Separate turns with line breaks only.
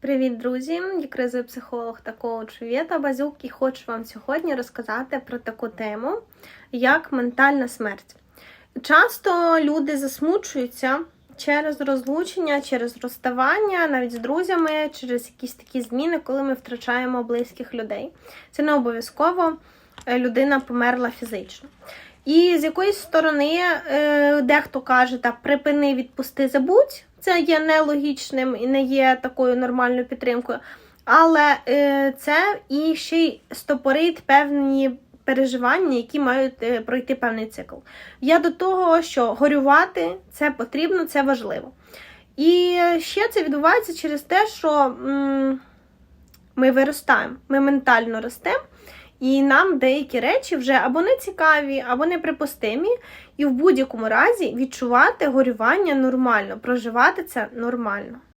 Привіт, друзі! Я кризовий психолог та коуч Вєта Базюк і хочу вам сьогодні розказати про таку тему, як ментальна смерть. Часто люди засмучуються через розлучення, через розставання, навіть з друзями, через якісь такі зміни, коли ми втрачаємо близьких людей. Це не обов'язково е, людина померла фізично. І з якоїсь сторони е, дехто каже, так, припини, відпусти, забудь. Це є нелогічним і не є такою нормальною підтримкою. Але е, це і ще й стопорить певні переживання, які мають е, пройти певний цикл. Я до того, що горювати це потрібно, це важливо. І ще це відбувається через те, що ми виростаємо, ми ментально ростемо. І нам деякі речі вже або не цікаві, або неприпустимі, і в будь-якому разі відчувати горювання нормально, проживати це нормально.